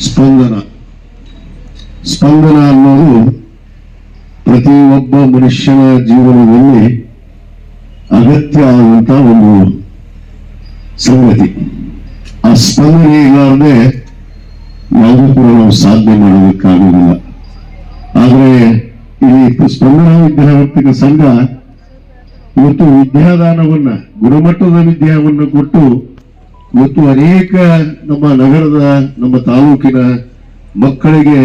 ಸ್ಪಂದನ. ಸ್ಪಂದನ ಅನ್ನೋದು ಪ್ರತಿಯೊಬ್ಬ ಮನುಷ್ಯನ ಜೀವನದಲ್ಲಿ ಅಗತ್ಯ ಆದಂತ ಒಂದು ಸಂಗತಿ. ಆ ಸ್ಪಂದನೆ ಇಲ್ಲಾರದೆ ಯಾವುದೂ ಕೂಡ ನಾವು ಸಾಧನೆ ಮಾಡೋದಕ್ಕಾಗುವುದಿಲ್ಲ. ಆದರೆ ಈ ಸ್ಪಂದನ ವಿದ್ಯಾವರ್ತಿಕ ಸಂಘ. ಇವತ್ತು ವಿದ್ಯಾದಾನವನ್ನ, ಗುಣಮಟ್ಟದ ವಿದ್ಯಾವನ್ನು ಕೊಟ್ಟು ಇವತ್ತು ಅನೇಕ ನಮ್ಮ ನಗರದ, ನಮ್ಮ ತಾಲೂಕಿನ ಮಕ್ಕಳಿಗೆ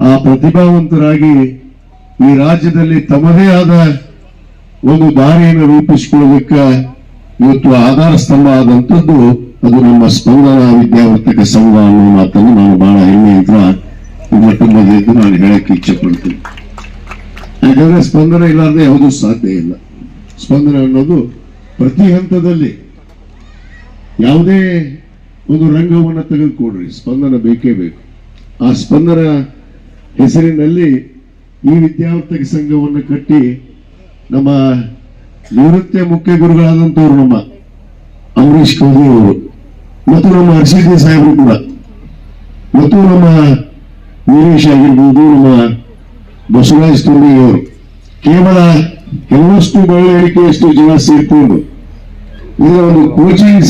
ಆ ಪ್ರತಿಭಾವಂತರಾಗಿ ಈ ರಾಜ್ಯದಲ್ಲಿ ತಮ್ಮದೇ ಆದ ಒಂದು ದಾರಿಯನ್ನು ರೂಪಿಸಿಕೊಳ್ಳೋದಕ್ಕೆ ಇವತ್ತು ಆಧಾರ ಸ್ತಂಭ ಆದಂಥದ್ದು ಅದು ನಮ್ಮ ಸ್ಪಂದನ ವಿದ್ಯಾವರ್ತಕ ಸಂಘ ಅನ್ನೋ ಮಾತನ್ನು ನಾನು ಬಹಳ ಹೆಮ್ಮೆಯಿಂದ ಈ ಮಟ್ಟದಲ್ಲಿ ನಾನು ಹೇಳಕ್ಕೆ ಇಚ್ಛೆ ಪಡ್ತೀನಿ ಯಾಕಂದ್ರೆ ಸ್ಪಂದನ ಇಲ್ಲಾರ್ದೆ ಯಾವುದೂ ಸಾಧ್ಯ ಇಲ್ಲ. ಸ್ಪಂದನ ಅನ್ನೋದು ಪ್ರತಿ ಹಂತದಲ್ಲಿ ಯಾವುದೇ ಒಂದು ರಂಗವನ್ನು ತೆಗೆದುಕೊಡ್ರಿ. ಸ್ಪಂದನ ಬೇಕೇ ಬೇಕು. ಆ ಸ್ಪಂದನ ಹೆಸರಿನಲ್ಲಿ ಈ ವಿದ್ಯಾವರ್ತಕ ಸಂಘವನ್ನು ಕಟ್ಟಿ ನಮ್ಮ ನಿವೃತ್ತ ಮುಖ್ಯ ಗುರುಗಳಾದಂಥವ್ರು ನಮ್ಮ ಅಂಬರೀಶ್ ಕೌದಿ ಅವರು, ಮತ್ತು ನಮ್ಮ ಹರ್ಷಿದಿ ಸಾಹೇಬರು ಕೂಡ, ಮತ್ತು ನಮ್ಮ ವೀರೇಶ್ ಆಗಿರ್ಬೋದು, ನಮ್ಮ ಬಸವರಾಜ್ ಅವರು ಕೇವಲ ಕೆಲವಷ್ಟು ಬೆಳವಣಿಗೆಯಷ್ಟು ಜನ ಸೇರ್ಕೊಂಡು ಇದರ ಒಂದು ಕೋಚಿಂಗ್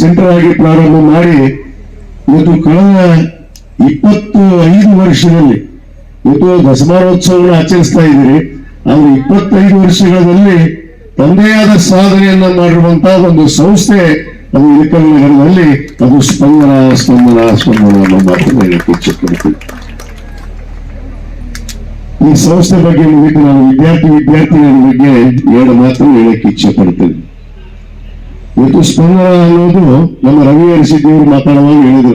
ಸೆಂಟರ್ ಆಗಿ ಪ್ರಾರಂಭ ಮಾಡಿ ಇವತ್ತು ಕಳೆದ ಇಪ್ಪತ್ತು ಐದು ವರ್ಷದಲ್ಲಿ, ಇವತ್ತು ದಸಮಾನೋತ್ಸವವನ್ನು ಆಚರಿಸ್ತಾ ಇದ್ದೀರಿ. ಆದ್ರೆ ಇಪ್ಪತ್ತೈದು ವರ್ಷಗಳಲ್ಲಿ ತಂದೆಯಾದ ಸಾಧನೆಯನ್ನ ಮಾಡಿರುವಂತಹ ಒಂದು ಸಂಸ್ಥೆ ಅದು ಇಳಕಲ್ ನಗರದಲ್ಲಿ, ಅದು ಸ್ಪಂದನ ಸ್ಪಂದನ ಸ್ಪಂದನ ಅನ್ನೋ ಮಾತನ್ನ ಪಡ್ತೀನಿ ಈ ಸಂಸ್ಥೆ ಬಗ್ಗೆ ಮುಗಿದು ನಾನು ವಿದ್ಯಾರ್ಥಿ ವಿದ್ಯಾರ್ಥಿಗಳ ಬಗ್ಗೆ ಎರಡು ಮಾತ್ರ ಹೇಳಕ್ಕೆ ಇಚ್ಛೆ ಪಡ್ತೇನೆ. ಇವತ್ತು ಸ್ಪಂದನ ಅನ್ನೋದು ನಮ್ಮ ರವಿ ಅರಸಿದ್ದೇವರು ಮಾತಾಡುವಾಗ ಹೇಳಿದರು.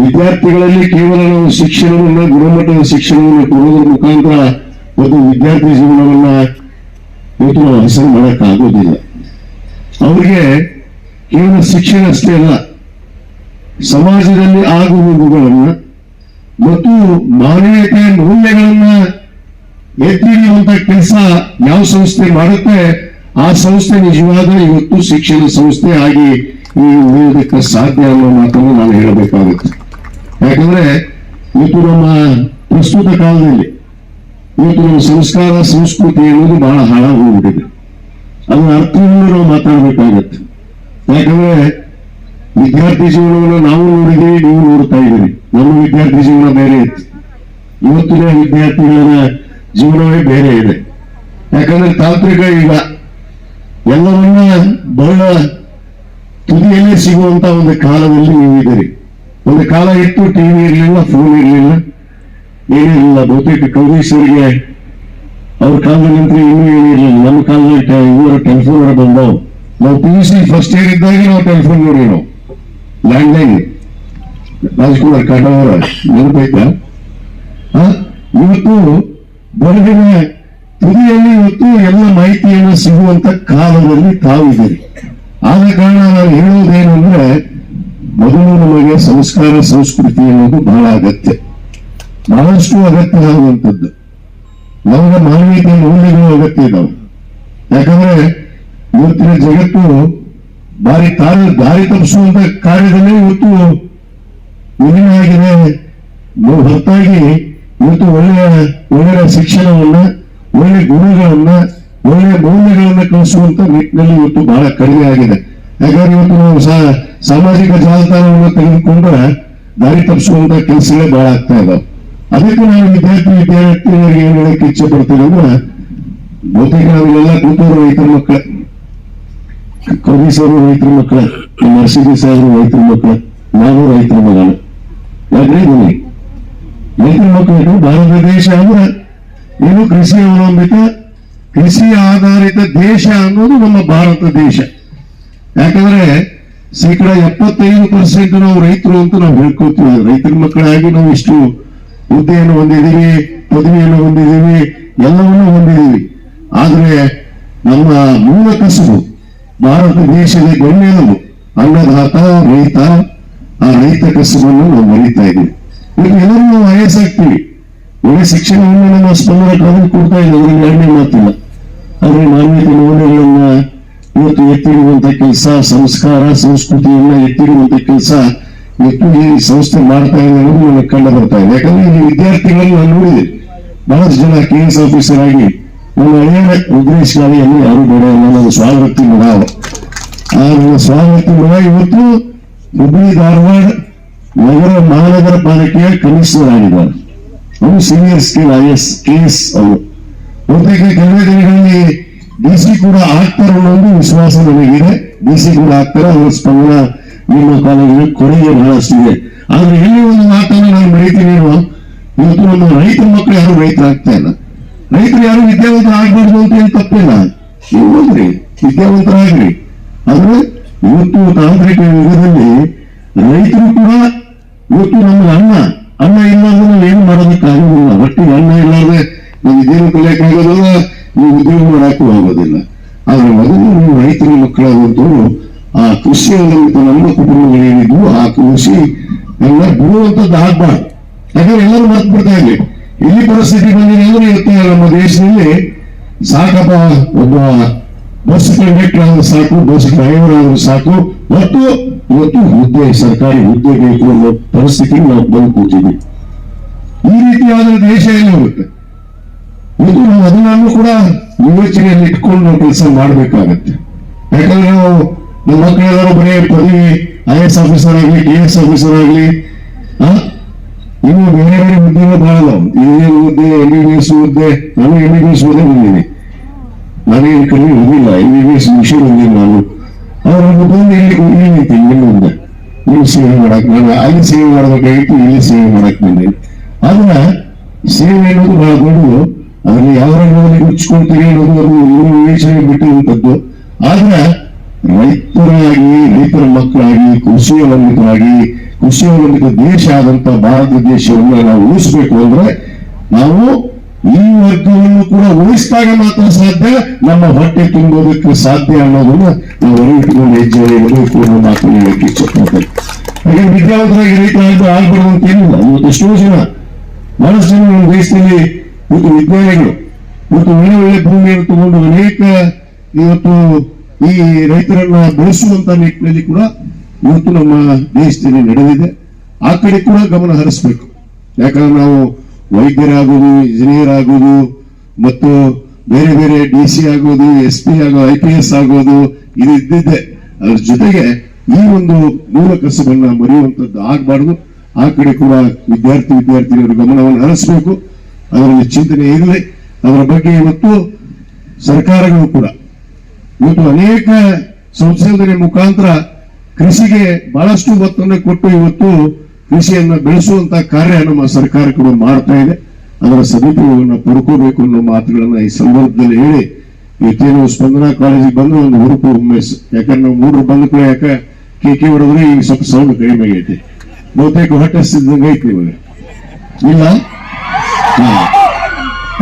ವಿದ್ಯಾರ್ಥಿಗಳಲ್ಲಿ ಕೇವಲ ನಾವು ಶಿಕ್ಷಣವನ್ನ, ಗುಣಮಟ್ಟದ ಶಿಕ್ಷಣವನ್ನು ಕೊಡೋದ್ರ ಮುಖಾಂತರ ಒಂದು ವಿದ್ಯಾರ್ಥಿ ಜೀವನವನ್ನ ಇವತ್ತು ನಾವು ಹೆಸರು ಮಾಡೋಕ್ಕಾಗೋದಿಲ್ಲ. ಅವರಿಗೆ ಕೇವಲ ಶಿಕ್ಷಣ ಅಷ್ಟೇ ಅಲ್ಲ, ಸಮಾಜದಲ್ಲಿ ಆಗುವುದುಗಳನ್ನ ಮತ್ತು ಮಾನವೀಯತೆಯ ಮೌಲ್ಯಗಳನ್ನ ಎತ್ತಿ ಹಿಡಿಯುವಂತ ಕೆಲಸ ಯಾವ ಸಂಸ್ಥೆ ಮಾಡುತ್ತೆ ಆ ಸಂಸ್ಥೆ ನಿಜವಾದ ಇವತ್ತು ಶಿಕ್ಷಣ ಸಂಸ್ಥೆ ಆಗಿ ಉಳಿಯೋದಕ್ಕೆ ಸಾಧ್ಯ ಅನ್ನೋ ಮಾತನ್ನು ನಾನು ಹೇಳಬೇಕಾಗುತ್ತೆ. ಯಾಕಂದ್ರೆ ಇವತ್ತು ನಮ್ಮ ಪ್ರಸ್ತುತ ಕಾಲದಲ್ಲಿ ಇವತ್ತು ನಮ್ಮ ಸಂಸ್ಕಾರ, ಸಂಸ್ಕೃತಿ ಅನ್ನೋದು ಬಹಳ ಹಾಳಾಗೋಗ್ಬಿಟ್ಟಿದೆ ಅದರ ಅರ್ಥವನ್ನು ನಾವು ಮಾತಾಡಬೇಕಾಗತ್ತೆ. ಯಾಕಂದ್ರೆ ವಿದ್ಯಾರ್ಥಿ ಜೀವನವನ್ನು ನಾವು ನೋಡಿದ್ದೀವಿ, ನೀವು ನೋಡ್ತಾ ಇದ್ದೀರಿ. ನಮ್ಮ ವಿದ್ಯಾರ್ಥಿ ಜೀವನ ಬೇರೆ ಇತ್ತು. ಇವತ್ತಿನ ವಿದ್ಯಾರ್ಥಿಗಳ ಜೀವನವೇ ಬೇರೆ ಇದೆ. ಯಾಕಂದ್ರೆ ತಾಂತ್ರಿಕ ಈಗ ಎಲ್ಲವನ್ನ ಬಹಳ ತುದಿಯಲ್ಲೇ ಸಿಗುವಂತ ಒಂದು ಕಾಲದಲ್ಲಿ ನೀವಿದ್ದೀರಿ ಒಂದು ಕಾಲ ಇತ್ತು ಟಿವಿ ಇರಲಿಲ್ಲ ಫೋನ್ ಇರಲಿಲ್ಲ. ಏನಿರಲಿಲ್ಲ ಬಹುತೇಕ ಕೌರೀಶ್ವರಿಗೆ ಅವ್ರ ಕಾಲದಲ್ಲಿ ನಂತರ ಇನ್ನೂ ಏನಿರಲಿಲ್ಲ ನಮ್ಮ ಕಾಲದಲ್ಲಿ ಇವರು ಟೆಲಿಫೋನ್ ಬಂದವು. ನಾವು P U C first year ಇದ್ದಾಗ ನಾವು ಟೆಲಿಫೋನ್ ನೋಡಿ ನಾವು ಲ್ಯಾಂಡ್ಲೈನ್ ರಾಜ್ಕುಮಾರ್ ಕಾಟವರ ಆ? ಇವತ್ತು ಬೆಳಗಿನ ತುದಿಯಲ್ಲಿ ಇವತ್ತು ಎಲ್ಲ ಮಾಹಿತಿಯನ್ನು ಸಿಗುವಂತ ಕಾಲದಲ್ಲಿ ತಾವಿದ್ದೀರಿ ಆದ ಕಾರಣ ನಾನು ಹೇಳುವುದೇನು ಅಂದ್ರೆ, ಮೊದಲು ನಮಗೆ ಸಂಸ್ಕಾರ, ಸಂಸ್ಕೃತಿ ಅನ್ನೋದು ಬಹಳ ಅಗತ್ಯ. ಬಹಳಷ್ಟು ಅಗತ್ಯ ಆಗುವಂಥದ್ದು. ನಮಗೆ ಮಾನವೀಯತೆ ಮೌಲ್ಯಗಳು ಅಗತ್ಯ ಇದಾವೆ. ಯಾಕಂದ್ರೆ ಇವತ್ತಿನ ಜಗತ್ತು ಬಾರಿ ದಾರಿ ದಾರಿ ತಪ್ಪಿಸುವಂತ ಕಾರ್ಯದಲ್ಲಿ ಇವತ್ತು ಏನೇ ಆಗಿದೆ. ನಾವು ಹೊರತಾಗಿ ಇವತ್ತು ಒಳ್ಳೆಯ ಒಳ್ಳೆಯ ಶಿಕ್ಷಣವನ್ನ ಒಳ್ಳೆ ಗುಣಗಳನ್ನ, ಒಳ್ಳೆ ಮೌಲ್ಯಗಳನ್ನ ಕಲಿಸುವಂತ ನಿಟ್ಟಿನಲ್ಲಿ ಇವತ್ತು ಬಹಳ ಕಡಿಮೆ ಆಗಿದೆ. ಯಾಕಂದ್ರೆ ಇವತ್ತು ನಾವು ಸಾಮಾಜಿಕ ಜಾಲತಾಣವನ್ನು ತೆಗೆದುಕೊಂಡ್ರೆ ದಾರಿ ತಪ್ಪಿಸುವಂತ ಕೆಲಸಗಳೇ ಬಹಳ ಆಗ್ತಾ ಇದಾವೆ. ಅದಕ್ಕೆ ನಾವು ವಿದ್ಯಾರ್ಥಿ ವಿದ್ಯಾರ್ಥಿಗಳಿಗೆ ಏನ್ ಹೇಳಕ್ಕೆ ಇಚ್ಛೆ ಪಡ್ತೀವಿ ಅಂದ್ರೆ, ಬಹುತೇಕ ನಾವೆಲ್ಲ ಕೂತವರು ರೈತರ ಮಕ್ಕಳ. ಕವಿ ಸರ್ ರೈತರ ಮಕ್ಕಳ, ನರಸಿಂಹ ಸಾಹೇಬರು ರೈತರ ಮಕ್ಕಳ, ನಾನು ರೈತರ ಮಗಳು ಯಾಕೆ ರೈತರ ಮಕ್ಕಳು ಭಾರತ ದೇಶ ಅಂದ್ರೆ ಏನು ಕೃಷಿ ಅವಲಂಬಿತ, ಕೃಷಿ ಆಧಾರಿತ ದೇಶ ಅನ್ನೋದು ನಮ್ಮ ಭಾರತ ದೇಶ. ಯಾಕಂದ್ರೆ ಶೇಕಡ ಎಪ್ಪತ್ತೈದು ಪರ್ಸೆಂಟ್ ನಾವು ರೈತರು ಅಂತ ನಾವು ಹೇಳ್ಕೊತೀವಿ ರೈತರ ಮಕ್ಕಳಾಗಿ ನಾವು ಇಷ್ಟು ಹುದ್ದೆಯನ್ನು ಹೊಂದಿದ್ದೀವಿ, ಪದವಿಯನ್ನು ಹೊಂದಿದ್ದೀವಿ, ಎಲ್ಲವನ್ನೂ ಹೊಂದಿದ್ದೀವಿ. ಆದ್ರೆ ನಮ್ಮ ಮೂಲ ಕಸುಬು ಭಾರತ ದೇಶದ ಬೆನ್ನೆಲುಬು ಅನ್ನದಾತ, ರೈತ, ಆ ರೈತ ಕಸುಬನ್ನು ನಾವು ಮರೀತಾ ಇದ್ದೀವಿ. ಎಲ್ಲರೂ ನಾವು ವಯಸ್ಸಾಗ್ತೀವಿ ಒಳ್ಳೆ ಶಿಕ್ಷಣವನ್ನು ನಮ್ಮ ಸ್ಪಂದನೆ ಕ್ರಮ ಕೊಡ್ತಾ ಇದೆ ಅದ್ರಲ್ಲಿ ಎರಡನೇ ಮಾತಿಲ್ಲ. ಆದ್ರೆ ಮಾನ್ಯತೆ ಮೌಲ್ಯಗಳನ್ನ ಇವತ್ತು ಎತ್ತಿಡುವಂತ ಕೆಲಸ, ಸಂಸ್ಕಾರ, ಸಂಸ್ಕೃತಿಯನ್ನ ಎತ್ತಿಡುವಂತ ಕೆಲಸ ಎಷ್ಟು ಈ ಸಂಸ್ಥೆ ಮಾಡ್ತಾ ಇದೆ ಅನ್ನೋದು ನನಗೆ ಕಂಡು ಬರ್ತಾ ಇದೆ. ಯಾಕಂದ್ರೆ ಇಲ್ಲಿ ವಿದ್ಯಾರ್ಥಿಗಳನ್ನು ನಾನು ನೋಡಿದೆ. ಬಹಳಷ್ಟು ಜನ ಕೆ ಎಸ್ ಆಫೀಸರ್ ಆಗಿ ನಮ್ಮ ಹಳೆಯ ಉದ್ದೇಶಗಳಲ್ಲಿ ಶಾಲೆಯಲ್ಲಿ ಯಾರು ಬೇಡ ನನ್ನ ಸ್ವಾಗತಿ ಮಡ ಆ ನನ್ನ ಸ್ವಾಗತ ಇವತ್ತು ಹುಬ್ಬಳ್ಳಿ ಧಾರವಾಡ ನಗರ ಮಹಾನಗರ ಪಾಲಿಕೆಯ ಕಮಿಷನರ್ ಆಗಿದ್ದಾರೆ ಅವರು senior scale I S K S ಅವರು ಬಹುತೇಕ ಕೆಲವೇ ದಿನಗಳಲ್ಲಿ ಡಿ ಸಿ ಕೂಡ ಆಗ್ತಾರೆ ಅನ್ನೋದು ವಿಶ್ವಾಸ ನನಗಿದೆ. ಡಿ ಸಿ ಕೂಡ ಆಗ್ತಾರೆ, ಅವರ ಸ್ಪಂದನ ನಿಮ್ಮ ಕಾಲೇಜಿನ ಕೊಡುಗೆ ಬಹಳಷ್ಟಿದೆ ಆದ್ರೆ ಇಲ್ಲಿ ಒಂದು ಮಾತನ್ನು ನಾನು ಬೆಳಿತೀನಿ ಇವತ್ತು ನಮ್ಮ ರೈತರ ಮಕ್ಕಳು ಯಾರು ರೈತರಾಗ್ತಾ ಇಲ್ಲ? ರೈತರು ಯಾರು ವಿದ್ಯಾವಂತರ ಆಗ್ಬಾರ್ದು ಅಂತ ಏನು ತಪ್ಪಿಲ್ಲ? ನೀವು ಹೋದ್ರಿ, ವಿದ್ಯಾವಂತರಾಗ್ರಿ. ಆದ್ರೆ ಇವತ್ತು ತಾಂತ್ರಿಕ ಯುಗದಲ್ಲಿ ರೈತರು ಕೂಡ ಇವತ್ತು ನಮ್ಮ ಅನ್ನ ಅನ್ನ ಇಲ್ಲಾಂದ್ರೆ ನಾವು ಏನು ಮಾಡೋದಕ್ಕಾಗೋದಿಲ್ಲ ಒಟ್ಟಿಗೆ ಅನ್ನ ಇಲ್ಲಾಂದ್ರೆ ನೀವು ಇದೇನು ಕಲಿಯಕ್ಕೆ ಆಗೋದಿಲ್ಲ, ನೀವು ಉದ್ಯೋಗ ಮಾಡಕ್ಕೂ ಆಗೋದಿಲ್ಲ. ಆದ್ರೆ ಮೊದಲು ನೀವು ರೈತರ ಮಕ್ಕಳಾದಂತವರು ಆ ಕೃಷಿ ನಮ್ಮ ನಮ್ಮ ಕುಟುಂಬಗಳೇನಿದ್ವು ಆ ಕೃಷಿ ಎಲ್ಲ ಬಿಡುವಂತದ್ದು ಆಗ್ಬಾರ್ದು. ಯಾಕಂದ್ರೆ ಎಲ್ಲರೂ ಮರ್ತು ಬಿಡ್ತಾ ಇರಲಿ. ಇಲ್ಲಿ ಪರಿಸ್ಥಿತಿ ಬಂದಿದೆ ಅಂದ್ರೆ ಇವತ್ತು ನಮ್ಮ ದೇಶದಲ್ಲಿ ಸಾಕಪ್ಪ ಒಬ್ಬ ಬಸ್ ಕಂಡಕ್ಟರ್ ಆದ್ರೂ ಸಾಕು ಬಸ್ ಡ್ರೈವರ್ ಆದ್ರೂ ಸಾಕು ಮತ್ತು ಇವತ್ತು ಹುದ್ದೆ ಸರ್ಕಾರಿ ಹುದ್ದೆ ಬೇಕು ಅನ್ನೋ ಪರಿಸ್ಥಿತಿ ನಾವು ಬಂದು ಕೂತಿದ್ವಿ. ಈ ರೀತಿಯಾದ ದೇಶ ಎಲ್ಲಿ ಹೋಗುತ್ತೆ ಇದು ನಾವು ಅದನ್ನು ಕೂಡ ವಿವೇಚನೆಯಲ್ಲಿ ಇಟ್ಕೊಂಡು ನಾವು ಕೆಲಸ ಮಾಡಬೇಕಾಗತ್ತೆ. ಯಾಕಂದ್ರೆ ನಾವು ನಮ್ಮ ಮಕ್ಕಳೆಲ್ಲರೂ ಬರೀ ಪದವಿ ಐ ಎಸ್ ಆಫೀಸರ್ ಆಗಲಿ ಡಿ ಎಸ್ ಆಫೀಸರ್ ಆಗಲಿ ಇನ್ನು ಬೇರೆ ಬೇರೆ ಹುದ್ದೆಗಳು ಬಹಳ ಇಂಜಿನಿಯರ್ ಹುದ್ದೆ, ಎಂ ಬಿ ಬಿ ಎಸ್ ಹುದ್ದೆ, ನಾನು ಎಂ ಬಿ ಬಿ ಎಸ್ ಹುದ್ದೆ ಬಂದೀನಿ ನನಗೆ ಕಮ್ಮಿ ಹೋಗಿಲ್ಲ ಎಂ ಬಿ ಬಿ ಎಸ್ ವಿಷಯ ಬಂದಿಲ್ಲ ನಾನು. ಅವ್ರನ್ನು ಬಂದು ಇಲ್ಲಿ ಇಲ್ಲಿ ನಿಂತೀನಿ ಇಲ್ಲಿ ಸೇವೆ ಮಾಡಕ್ ನಾನು ಅಲ್ಲಿ ಸೇವೆ ಮಾಡಬೇಕಾಗಿತ್ತು ಇಲ್ಲಿ ಸೇವೆ ಮಾಡಕ್ ಬಂದೀನಿ ಅದನ್ನ ಸೇವೆ ಅನ್ನೋದು ಬಹಳ ದೊಡ್ಡದು. ಅದರಲ್ಲಿ ಯಾವ ರಂಗದಲ್ಲಿ ಮುಚ್ಕೊಳ್ತೀರಿ ಅನ್ನೋದು ಅದು ಇವರು ವಿವೇಚನೆ ಬಿಟ್ಟಿರುವಂತದ್ದು ಆದ್ರೆ ರೈತರಾಗಿ, ರೈತರ ಮಕ್ಕಳಾಗಿ, ಕೃಷಿ ಅವಲಂಬಿತರಾಗಿ, ಕೃಷಿ ಅವಲಂಬಿತ ದೇಶ ಆದಂತ ಭಾರತ ದೇಶವನ್ನು ನಾವು ಉಳಿಸ್ಬೇಕು ಅಂದ್ರೆ ನಾವು ಈ ವರ್ಗವನ್ನು ಕೂಡ ಉಳಿಸಿದಾಗ ಮಾತ್ರ ಸಾಧ್ಯ. ನಮ್ಮ ಹೊಟ್ಟೆ ತುಂಬೋದಕ್ಕೆ ಸಾಧ್ಯ ಅನ್ನೋದನ್ನ ನಾವು ಅರಿವಿಟ್ಟುಕೊಂಡು ಹೆಜ್ಜೆ ಇರಬೇಕು ಅನ್ನೋ ಮಾತು ಹೇಳಕ್ಕೆ ಇಷ್ಟಪಡ್ತೇವೆ ಹಾಗೆ ವಿದ್ಯಾವಂತರಾಗಿ ರೈತರಾಗಿ ಆಗ್ಬಾರ್ದು ಅಂತ ಏನಿಲ್ಲ. ಎಷ್ಟೋ ಜನ, ಬಹಳಷ್ಟು ಜನ ನಮ್ಮ ದೇಶದಲ್ಲಿ ಇವತ್ತು ವಿಜ್ಞಾನಿಗಳು ಇವತ್ತು ಒಳ್ಳೆ ಒಳ್ಳೆ ಭೂಮಿಯನ್ನು ತಗೊಂಡು ಅನೇಕ ಇವತ್ತು ಈ ರೈತರನ್ನ ಬೆಳೆಸುವಂತ ನಿಟ್ಟಿನಲ್ಲಿ ಕೂಡ ಇವತ್ತು ನಮ್ಮ ದೇಶದಲ್ಲಿ ನಡೆದಿದೆ. ಆ ಕಡೆ ಕೂಡ ಗಮನ ಹರಿಸಬೇಕು. ಯಾಕಂದ್ರೆ ನಾವು ವೈದ್ಯರಾಗೋದು ಇಂಜಿನಿಯರ್ ಆಗೋದು ಮತ್ತು ಬೇರೆ ಬೇರೆ ಡಿ ಸಿ ಆಗೋದು ಎಸ್ ಪಿ ಆಗೋ, ಐ ಪಿ ಎಸ್ ಆಗೋದು ಇದು ಇದ್ದಿದ್ದೆ. ಅದ್ರ ಜೊತೆಗೆ ಈ ಒಂದು ಮೂಲ ಕಸಬನ್ನ ಮರೆಯುವಂತದ್ದು ಆಗಬಾರ್ದು. ಆ ಕಡೆ ಕೂಡ ವಿದ್ಯಾರ್ಥಿ ವಿದ್ಯಾರ್ಥಿಗಳ ಗಮನವನ್ನು ಹರಿಸಬೇಕು. ಅದರಲ್ಲಿ ಚಿಂತನೆ ಇರಲಿ. ಅದರ ಬಗ್ಗೆ ಇವತ್ತು ಸರ್ಕಾರಗಳು ಕೂಡ ಇವತ್ತು ಅನೇಕ ಸಂಶೋಧನೆ ಮುಖಾಂತರ ಕೃಷಿಗೆ ಬಹಳಷ್ಟು ಒತ್ತನ್ನು ಕೊಟ್ಟು ಇವತ್ತು ಕೃಷಿಯನ್ನ ಬೆಳೆಸುವಂತ ಕಾರ್ಯ ನಮ್ಮ ಸರ್ಕಾರ ಕೂಡ ಮಾಡ್ತಾ ಇದೆ. ಅದರ ಸದುಪಯೋಗವನ್ನು ಪಡ್ಕೋಬೇಕು ಅನ್ನೋ ಮಾತುಗಳನ್ನ ಈ ಸಂದರ್ಭದಲ್ಲಿ ಹೇಳಿ ಇವತ್ತೇನು ಸ್ಪಂದನಾ ಕಾಲೇಜಿಗೆ ಬಂದು ಒಂದು ಹುರುಪು ಹುಮ್ಮೆಸ್ ಯಾಕಂದ್ರೆ ನಾವು ಮೂರು ಬಂದ ಕೂಡ ಯಾಕೆ ಕೆ ಹೊಡೆದ್ರೆ ಈಗ ಸ್ವಲ್ಪ ಸೌಂಡ್ ಕಡಿಮೆ ಆಗೈತೆ. ಬಹುತೇಕ ಹೊಟ್ಟೆ ಹಸಿದಂಗೆ ಐತಿ ಇವಾಗ ಇಲ್ಲ.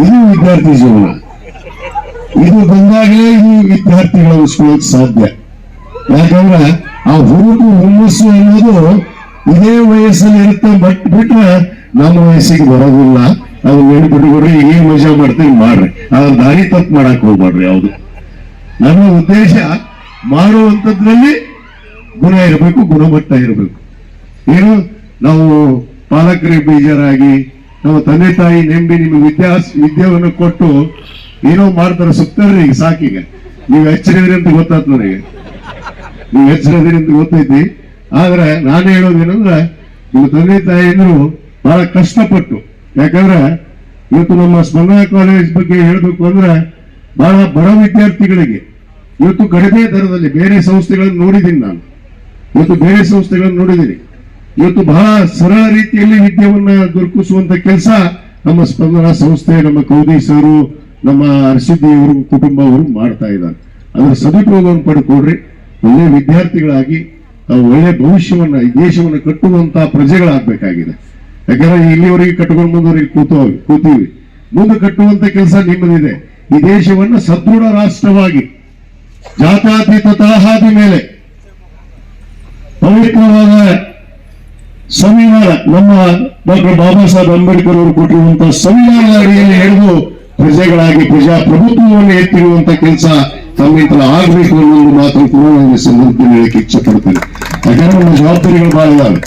ಇದು ವಿದ್ಯಾರ್ಥಿ ಜೀವನ. ಇದು ಬಂದಾಗಲೇ ಈ ವಿದ್ಯಾರ್ಥಿಗಳ ಉಳಿಸ್ಕೊಳ್ಳೋಕೆ ಸಾಧ್ಯ. ಯಾಕಂದ್ರೆ ಆ ಹುರುಪು ಹುಮ್ಮಸ್ಸು ಅನ್ನೋದು ಇದೇ ವಯಸ್ಸಲ್ಲಿ ಇರುತ್ತೆ ಬಟ್ ಬಿಟ್ರೆ ನಮ್ಮ ವಯಸ್ಸಿಗೆ ಬರೋದಿಲ್ಲ. ಅದು ನೆನ್ಪಿಟ್ಕೊಡ್ರಿ ಏನ್ ಮಜಾ ಮಾಡ್ತೀನಿ, ಮಾಡ್ರಿ. ಅದ್ರ ದಾರಿ ತಪ್ಪು ಮಾಡಕ್ ಹೋಗ್ಬಾಡ್ರಿ, ಯಾವುದು. ನನ್ನ ಉದ್ದೇಶ ಮಾಡುವಂತದ್ರಲ್ಲಿ ಗುಣ ಇರಬೇಕು, ಗುಣಮಟ್ಟ ಇರಬೇಕು. ಏನು? ನಾವು ಪಾಲಕರಿಗೆ ಬೇಜಾರಾಗಿ, ನಮ್ಮ ತಂದೆ ತಾಯಿ ನೆಂಬಿ ನಿಮಗೆ ವಿದ್ಯಾ, ವಿದ್ಯಾವನ್ನು ಕೊಟ್ಟು ಏನೋ ಮಾಡ್ತಾರೆ ಸುತ್ತಾರ್ರಿ ಈಗ ಸಾಕೀಗ. ನೀವು ಎಚ್ಚರಿದ್ರಿ ಅಂತ ಗೊತ್ತಾಯ್ತು ನನಗೆ. ನೀವು ಎಚ್ಚರಿದ್ರಿ ಅಂತ ಗೊತ್ತೈತಿ ಆದ್ರೆ ನಾನು ಹೇಳೋದೇನಂದ್ರೆ ನಿಮ್ಮ ತಂದೆ ತಾಯಿಯಂದ್ರು ಬಹಳ ಕಷ್ಟಪಟ್ಟು. ಯಾಕಂದ್ರೆ, ಇವತ್ತು ನಮ್ಮ ಸ್ಪಂದನ ಕಾಲೇಜ್ ಬಗ್ಗೆ ಹೇಳಬೇಕು ಅಂದ್ರೆ, ಬಹಳ ಬಡ ವಿದ್ಯಾರ್ಥಿಗಳಿಗೆ ಇವತ್ತು ಕಡಿಮೆ ದರದಲ್ಲಿ ಬೇರೆ ಸಂಸ್ಥೆಗಳನ್ನು ನೋಡಿದ್ದೀನಿ ನಾನು. ಇವತ್ತು ಬೇರೆ ಸಂಸ್ಥೆಗಳನ್ನು ನೋಡಿದ್ದೀನಿ. ಇವತ್ತು ಬಹಳ ಸರಳ ರೀತಿಯಲ್ಲಿ ವಿದ್ಯೆಯನ್ನ ದೊರಕಿಸುವಂತ ಕೆಲಸ ನಮ್ಮ ಸ್ಪಂದನ ಸಂಸ್ಥೆ, ನಮ್ಮ ಕೌದಿ ಸರು, ನಮ್ಮ ಅರಸಿದ್ದಿ ಅವರು ಕುಟುಂಬ ಅವರು ಮಾಡ್ತಾ ಇದ್ದಾರೆ. ಅದರ ಸದುಪಯೋಗವನ್ನು ಪಡ್ಕೊಡ್ರಿ ಒಳ್ಳೆ ವಿದ್ಯಾರ್ಥಿಗಳಾಗಿ ಒಳ್ಳೆ ಭವಿಷ್ಯವನ್ನ, ಈ ದೇಶವನ್ನ ಕಟ್ಟುವಂತ ಪ್ರಜೆಗಳಾಗಬೇಕಾಗಿದೆ. ಯಾಕಂದ್ರೆ ಇಲ್ಲಿವರೆಗೆ ಕಟ್ಕೊಂಡು ಬಂದವರಿಗೆ ಕೂತೋ ಕೂತೀವಿ. ಮುಂದೆ ಕಟ್ಟುವಂತ ಕೆಲಸ ನಿಮ್ಮದಿದೆ. ಈ ದೇಶವನ್ನ ಸದೃಢ ರಾಷ್ಟ್ರವಾಗಿ ಜಾತಾತೀತ ತಳಹಾದಿ ಮೇಲೆ ಪವಿತ್ರವಾದ ಸಂವಿಧಾನ ನಮ್ಮ ಡಾಕ್ಟರ್ ಬಾಬಾ ಸಾಹೇಬ್ ಅಂಬೇಡ್ಕರ್ ಅವರು ಕೊಟ್ಟಿರುವಂತಹ ಸಂವಿಧಾನದ ಅಡಿಯಲ್ಲಿ ಹಿಡಿದು ಪ್ರಜೆಗಳಾಗಿ ಪ್ರಜಾಪ್ರಭುತ್ವವನ್ನು ಎತ್ತಿರುವಂತ ಕೆಲಸ ತಮ್ಮಿಂದ ಆಗ್ಬೇಕು ಅನ್ನೋ ಒಂದು ಮಾತು ಕೂಡ ನಾನು ಈ ಸಂದರ್ಭದಲ್ಲಿ ಹೇಳಕ್ಕೆ ಇಚ್ಛೆ ಪಡ್ತೇನೆ ಯಾಕಂದ್ರೆ ನಮ್ಮ ಜವಾಬ್ದಾರಿಗಳು ಬಹಳ ಇದಾವೆ.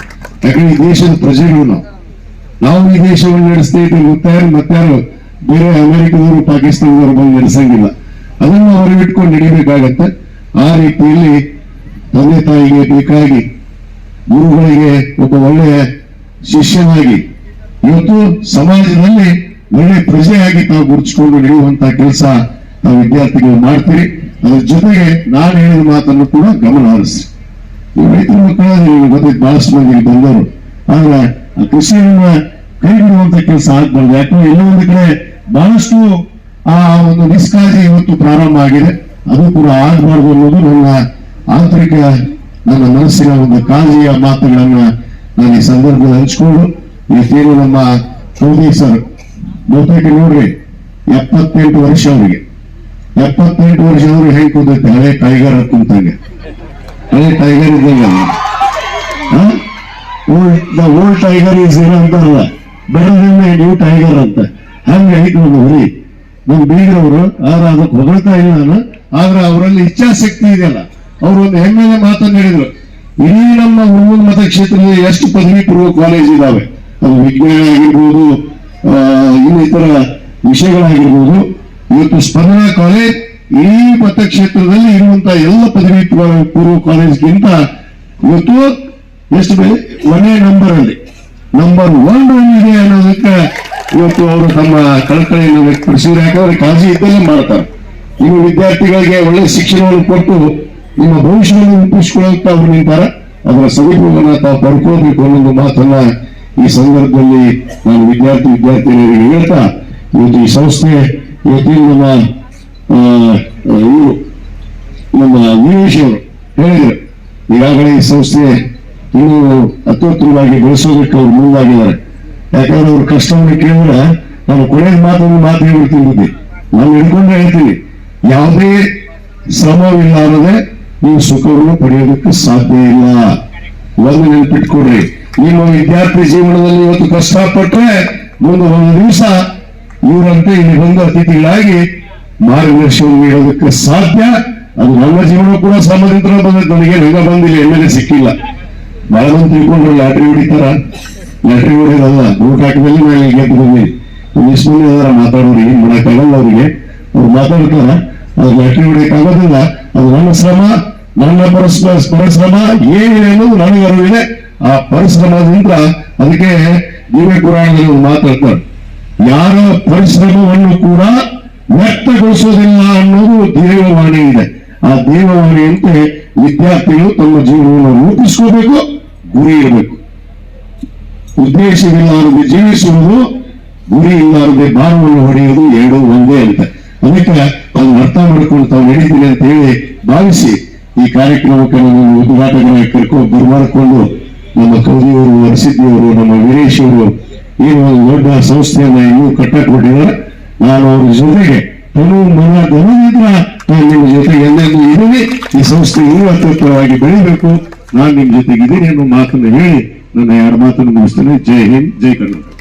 ಯಾಕಂದ್ರೆ ಈ ದೇಶದ ಪ್ರಜೆಗಳು ನಾವು. ನಾವು ಈ ದೇಶವನ್ನು ನಡೆಸ್ತಾ ಇದ್ದೀವಿ. ಮತ್ತಾರು ಮತ್ತಾರು ಬೇರೆ ಅಮೆರಿಕದವರು ಪಾಕಿಸ್ತಾನದವರು ಬಂದು ನಡೆಸಂಗಿಲ್ಲ. ಅದನ್ನು ಅವರು ಇಟ್ಕೊಂಡು ನಡಿಬೇಕಾಗತ್ತೆ. ಆ ರೀತಿಯಲ್ಲಿ ತಂದೆ ತಾಯಿಗೆ ಬೇಕಾಗಿ, ಗುರುಗಳಿಗೆ ಒಬ್ಬ ಒಳ್ಳೆಯ ಶಿಷ್ಯನಾಗಿ, ಇವತ್ತು ಸಮಾಜದಲ್ಲಿ ಒಳ್ಳೆ ಪ್ರಜೆಯಾಗಿ ತಾವು ಗುರುತಿಸಿಕೊಂಡು ನಡೆಯುವಂತಹ ಕೆಲಸ ತಾವು ವಿದ್ಯಾರ್ಥಿಗಳು ಮಾಡ್ತೀರಿ. ಅದ್ರ ಜೊತೆಗೆ ನಾನು ಹೇಳಿದ ಮಾತನ್ನು ಕೂಡ ಗಮನ ಹರಿಸಿ. ಈ ರೈತರ ಮಕ್ಕಳು ನಿಮಗೆ ಗೊತ್ತಿದ್ದು ಬಹಳಷ್ಟು ಮಂದಿ ಬಂದವರು ಆದ್ರೆ ಆ ಕೃಷಿಯನ್ನ ಕೈ ಬಿಡುವಂತ ಕೆಲಸ ಆಗ್ಬಾರ್ದು. ಯಾಕಂದ್ರೆ ಎಲ್ಲೋ ಒಂದು ಕಡೆ ಬಹಳಷ್ಟು ಆ ಒಂದು ನಿಷ್ಕಾಳಜಿ ಇವತ್ತು ಪ್ರಾರಂಭ ಆಗಿದೆ. ಅದು ಕೂಡ ಆಗಬಾರ್ದು ಅನ್ನೋದು ನನ್ನ ಆಂತರಿಕ, ನನ್ನ ಮನಸ್ಸಿನ ಒಂದು ಕಾಳಜಿಯ ಮಾತುಗಳನ್ನ ನಾನು ಈ ಸಂದರ್ಭದಲ್ಲಿ ಹಂಚ್ಕೊಂಡು ಸೇರಿ ನಮ್ಮ ಚೌಧರಿ ಸರ್ ಬಹುತೇಕ ನೋಡ್ರಿ, ಎಪ್ಪತ್ತೆಂಟು ವರ್ಷ ಅವರಿಗೆ. ಎಪ್ಪತ್ತೆಂಟು ವರ್ಷ ಅವರು ಹೆಂಗ್ ಕೂತೈತೆ ಹಳೆ ಟೈಗರ್ ಕುಂತಂಗೆ ಹಳೆ ಟೈಗರ್ ಇದ್ದಂಗೆ ದ ಓಲ್ಡ್ ಟೈಗರ್ ಈಸ್ ಅಂತ ಅಂತಾರಲ್ಲ. ಬೆಟರ್ ನ್ಯೂ ಟೈಗರ್ ಅಂತ. ಹಂಗೆ ಹೇಳ್ಕೊಂಡು ಒಂದು ನಮ್ ನಮ್ಮ ಬೀಗರವರು ಆದ್ರೆ ಅದಕ್ಕೆ ಹೊಗಳ್ತಾ ಇಲ್ಲ ನಾನು ಆದ್ರೆ ಅವರಲ್ಲಿ ಇಚ್ಛಾಶಕ್ತಿ ಇದೆಯಲ್ಲ. ಅವರು ಒಂದು ಹೆಮ್ಮೆಯ ಮಾತನ್ನು ಹೇಳಿದ್ರು. ಇಡೀ ನಮ್ಮ ಹುಡುಗನ ಮತಕ್ಷೇತ್ರದಲ್ಲಿ ಎಷ್ಟು ಪದವಿ ಪೂರ್ವ ಕಾಲೇಜ್ ಇದಾವೆ. ಅದು ವಿಜ್ಞಾನ ಆಗಿರ್ಬೋದು ಇನ್ನಿತರ ವಿಷಯಗಳಾಗಿರ್ಬೋದು. ಇವತ್ತು ಸ್ಪಂದನಾ ಕಾಲೇಜ್ ಈ ಮತಕ್ಷೇತ್ರದಲ್ಲಿ ಇರುವಂತಹ ಎಲ್ಲ ಪದವಿ ಪೂರ್ವ- ಕಾಲೇಜ್ಗಿಂತ ಇವತ್ತು ಎಷ್ಟು ಒಂದೇ ನಂಬರ್ ಅಲ್ಲಿ. ನಂಬರ್ ಒನ್ ಇದೆ ಅನ್ನೋದಕ್ಕೆ ಇವತ್ತು ಅವರು ತಮ್ಮ ಕಳಕಳಿಯನ್ನು ವ್ಯಕ್ತಪಡಿಸಿದ್ರೆ. ಯಾಕಂದ್ರೆ ಕಾಳಜಿ ಇದ್ದಲ್ಲಿ ಮಾಡ್ತಾರೆ. ನಿಮ್ಮ ವಿದ್ಯಾರ್ಥಿಗಳಿಗೆ ಒಳ್ಳೆ ಶಿಕ್ಷಣವನ್ನು ಕೊಟ್ಟು ನಿಮ್ಮ ಭವಿಷ್ಯವನ್ನು ರೂಪಿಸಿಕೊಳ್ಳುತ್ತಾ ಅವರು ನಿಂತಾರ. ಅದರ ಸದುಪಯೋಗನ ತಾವು ಪಡ್ಕೋಬೇಕು ಅನ್ನೋದು ಮಾತನ್ನ ಈ ಸಂದರ್ಭದಲ್ಲಿ ನಾನು ವಿದ್ಯಾರ್ಥಿ ವಿದ್ಯಾರ್ಥಿನಿಯರಿಗೆ ಹೇಳ್ತಾ, ಇವತ್ತು ಈ ಸಂಸ್ಥೆ ಇವತ್ತಿನ ನಮ್ಮ ನಮ್ಮ ವೀರೇಶ್ ಹೇಳಿದರು ಈಗಾಗಲೇ ಈ ಸಂಸ್ಥೆ ಇನ್ನೂ ಅತ್ಯುತ್ತಮವಾಗಿ ಬೆಳೆಸೋದಕ್ಕೆ ಅವ್ರು ಮುಂದಾಗಿದ್ದಾರೆ ಯಾಕಂದ್ರೆ ಅವ್ರ ಕಷ್ಟವನ್ನು ಕೇಳಿದ್ರೆ ನಾನು ಕೊನೆಯ ಮಾತನ್ನು ಮಾತು ಹೇಳ್ಬಿಡ್ತೀನಿ ನಾವು ಹಿಡ್ಕೊಂಡ್ರೆ ಹೇಳ್ತೀನಿ ಯಾವುದೇ ಶ್ರಮವಿಲ್ಲಾರದೆ ನೀವು ಸುಖವನ್ನು ಪಡೆಯೋದಕ್ಕೆ ಸಾಧ್ಯ ಇಲ್ಲ ಒಂದು ನೆನಪಿಟ್ಕೊಡ್ರಿ ನಿಮ್ಮ ವಿದ್ಯಾರ್ಥಿ ಜೀವನದಲ್ಲಿ ಇವತ್ತು ಕಷ್ಟಪಟ್ಟರೆ ಮುಂದೆ ಒಂದು ದಿವಸ ಇವರಂತೆ ಇಲ್ಲಿ ಬಂದ ಅತಿಥಿಗಳಾಗಿ ಮಾರ್ಗದರ್ಶನ ನೀಡೋದಕ್ಕೆ ಸಾಧ್ಯ. ಅದು ನನ್ನ ಜೀವನ ಕೂಡ ಶ್ರಮದಿಂದ ಬಂದದ್ದು. ನನಗೆ ನಂಗ ಬಂದಿಲ್ಲ ಎಮ್ಮೆಲೆ ಸಿಕ್ಕಿಲ್ಲ. ಬಹಳ ಮಂದಿ ತಿಳ್ಕೊಂಡ್ರು, ಲಾಟ್ರಿ ಹೊಡಿತಾರ? ಲಾಟ್ರಿ ಹೊಡೆಯೋದಲ್ಲ ಊಟ ಹಾಕಿದಲ್ಲಿ ನಾನು ಗೆದ್ದು ಬಂದೀನಿ ಒಂದಿಷ್ಟು ಮಂದಿ ಅದರ ಮಾತಾಡೋರು ಮಾಡಕ್ಕಾಗಲ್ಲ ಅವರಿಗೆ. ಅವ್ರು ಮಾತಾಡ್ತಾರ, ಅದು ಲಾಟ್ರಿ ಹೊಡೆಯಕ್ಕಾಗೋದಿಲ್ಲ ಅದು ನನ್ನ ಶ್ರಮ, ನನ್ನ ಪರಸ್ಪರ ಪರಿಶ್ರಮ, ಏನಿದೆ ಅನ್ನೋದು ನನಗೆ ಅರಿವಿದೆ. ಆ ಪರಿಶ್ರಮದಿಂದ ಅದಕ್ಕೆ ದಿವ್ಯ ಪುರಾಣದಲ್ಲಿ ಮಾತಾಡ್ತಾರೆ ಯಾರ ಪರಿಶ್ರಮವನ್ನು ಕೂಡ ವ್ಯಕ್ತಗೊಳಿಸೋದಿಲ್ಲ ಅನ್ನೋದು ದೇವವಾಣಿ ಇದೆ. ಆ ದೇವವಾಣಿಯಂತೆ ವಿದ್ಯಾರ್ಥಿಗಳು ತಮ್ಮ ಜೀವನವನ್ನು ರೂಪಿಸ್ಕೋಬೇಕು, ಗುರಿ ಇರಬೇಕು. ಉದ್ದೇಶವಿಲ್ಲಾರದೆ ಜೀವಿಸುವುದು, ಗುರಿ ಇಲ್ಲಾರದೆ ಭಾರವನ್ನು ಹೊಡೆಯುವುದು ಎರಡು ಒಂದೇ ಅಂತ. ಅದಕ್ಕೆ ಅದನ್ನು ಅರ್ಥ ಮಾಡ್ಕೊಂಡು ತಾವು ನಡೀತೀನಿ ಅಂತ ಹೇಳಿ ಭಾವಿಸಿ ಈ ಕಾರ್ಯಕ್ರಮಕ್ಕೆ ನಮ್ಮ ಉದ್ಘಾಟನೆ ಕರ್ಕೊಂಡು ಬರಮಾಡಿಕೊಂಡು ನಮ್ಮ ಕವಿಯವರು ವರಸಿದ್ದಿಯವರು ನಮ್ಮ ವೀರೇಶ್ ಅವರು ಏನು ಒಂದು ದೊಡ್ಡ ಸಂಸ್ಥೆಯನ್ನ ಇನ್ನೂ ಕಟ್ಟಕೊಟ್ಟಿದ್ದಾರೆ ನಾನು ಅವ್ರ ಜೊತೆಗೆ ತನು ಮನ ಧನದಿಂದ ನಾನು ನಿಮ್ಮ ಜೊತೆಗೆ ಎಲ್ಲೆಲ್ಲೂ ಇದ್ದೀನಿ. ಈ ಸಂಸ್ಥೆ ಇನ್ನೂ ಅತ್ಯುತ್ತಮವಾಗಿ ಬೆಳೀಬೇಕು. ನಾನು ನಿಮ್ಮ ಜೊತೆಗೆ ಇದ್ದೀನಿ ಅನ್ನೋ ಮಾತನ್ನು ಹೇಳಿ ನನ್ನ ಎರಡು ಮಾತನ್ನು ಮುಗಿಸ್ತೇನೆ. ಜೈ ಹಿಂದ್, ಜೈ ಕರ್ನಾಟಕ.